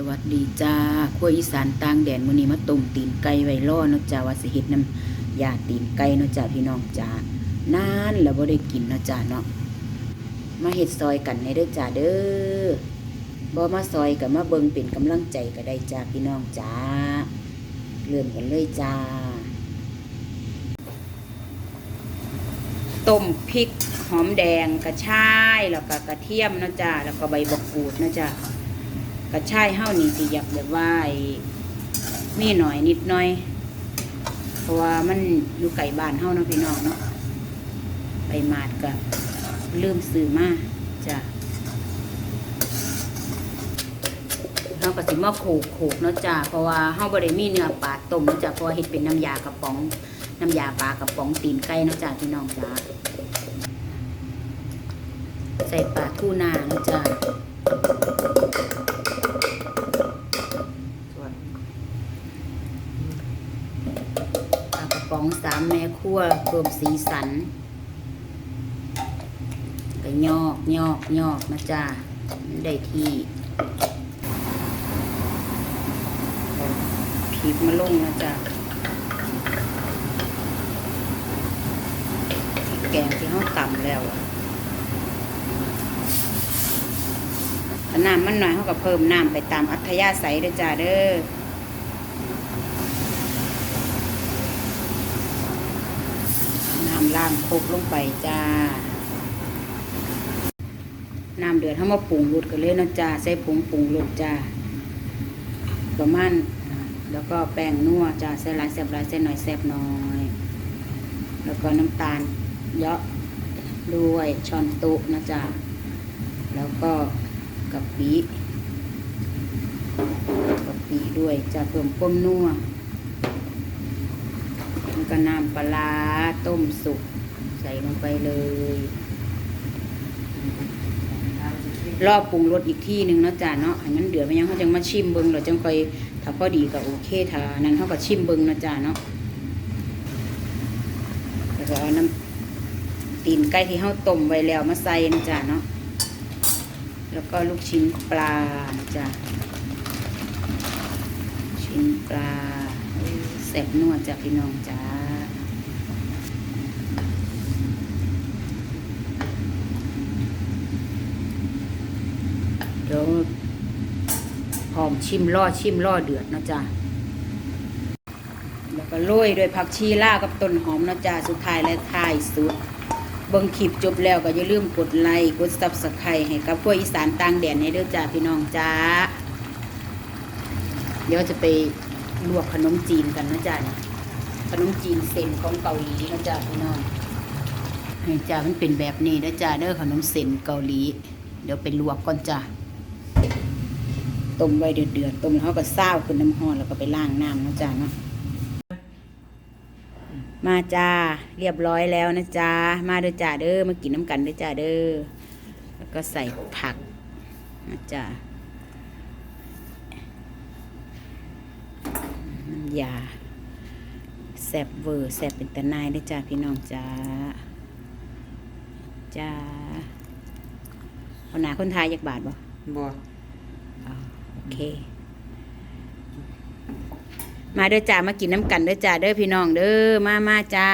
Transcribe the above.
สวัสดีจ้าครัวอีสานต่างแดนมื้อนี้มาต้มตีนไก่ไว้รอเนาะจ้าว่าสิเฮ็ดน้ำยาตีนไก่เนาะจ้าพี่น้องจ้านานแล้วบ่ได้กินเนาะจ้าเนาะมาเฮ็ดซอยกันให้เด้อจ้าเด้อบ่มาซอยก็มาเบิ่งเป็นกำลังใจก็ได้จ้าพี่น้องจ้าเริ่มกันเลยจ้าต้มพริกหอมแดงกระชายแล้วก็กระเทียมนะจ้าแล้วก็ใบบักกูดนะจ้า กระชายเฮานี่สิอยากแบบว่ามีหน่อยนิดหน่อย เพราะว่ามันอยู่ไก่บ้านเฮาเนาะพี่น้องเนาะใบมาดก็ลืมซื้อมาจ้าเฮาก็สิมาโขกโขกเนาะจ้าเพราะว่าเฮาบ่ได้มีเนื้อปลาต้มเนาะจ้าเพราะเฮ็ดเป็นน้ำยากระป๋อง น้ำยาปลากระป๋องตีนไก่เนาะจ้าพี่น้องจ้าใส่ปลาทูนาเนาะจ้าปลากระป๋ องสามแม่ครัวเพิ่มสีสันก็ยอกยอกยอกนะจ้าได้ที่พริกมาลงนะจ้าแกงที่เขาต่ำแล้วน้ำมันหน่อยเขาก็เพิ่มน้ำไปตามอัธยาศัยเด้อจ้าเด้อ น้ำล่างโคกลงไปจ้า น้ำเดือดเขามาปรุงรสกันเลยนะจ้า ใส่ผงปรุงรสจ้า ประมาณ แล้วก็แป้งนัวจ้า ใส่หลายแซ่บหลายใส่หน่อยแซ่บน้อย แล้วก็น้ำตาลเยอะด้วยช้อนโต๊ะนะจ๊ะ แล้วก็กะปิกะปิด้วยจะเพิ่มความนัว ก็น้ำปลาต้มสุก ใส่ลงไปเลย รอบปรุงรสอีกที่หนึ่งเนาะจ้ะเนาะให้มันเดือดไปยังเขาจังมาชิมเบิงเราจังค่อยถ้าพอดีก็โอเคถ้านั้นเขาก็ชิมเบิงเนาะจ้ะเนาะแล้วก็เอาน้ำตีนไก่ที่เฮาต้มไว้แล้วมาใส่นะจ๊ะเนาะแล้วก็ลูกชิ้นปลานะจ๊ะชิ้นปลา แซ่บนัวจ้ะพี่น้องจ้าเดี๋ยวหอมชิมล่อชิมล่อเดือดนะจ๊ะแล้วก็โรยด้วยผักชีล่ากับต้นหอมนะจ๊ะสุดท้ายและท้ายสุดเบิ่งคลิปจบแล้วก็อย่าลืมกดไลค์กดซับสไครต์ให้กับพวกอีสานต่างแดนให้เด้อจ้าพี่น้องจ้าเดี๋ยวจะไป ลวกขนมจีนกันนะจ๊ะเนี่ยขนมจีนเส้นของเกาหลีนะจ๊ะพี่น้องนี่จ้ามันเป็นแบบนี้นะจ๊ะเด้อขนมเส้นเกาหลี เดี๋ยวไปลวกก่อนจ้าต้มไว้เดือดๆต้มแล้วเขาก็ซ่าขึ้นน้ำห้อนแล้วก็ไปล้างน้ำนะจ๊ะเนาะมาจ้าเรียบร้อยแล้วนะจ้ามาเด้อจ้าเด้อมากินน้ำกันเด้อจ้าเด้อแล้วก็ใส่ผักนะจ้าน้ำ ยาแซบเวอร์แซบเป็นตะนายเด้อจ้าพี่น้องจ้าจ้าเอาหนาคนไทยอยากบาทบ่บ่อ๋อโอเค มาเด้อจ้ามากินน้ำกันเด้อจ้าเด้อพี่น้องเด้อมามาจ้า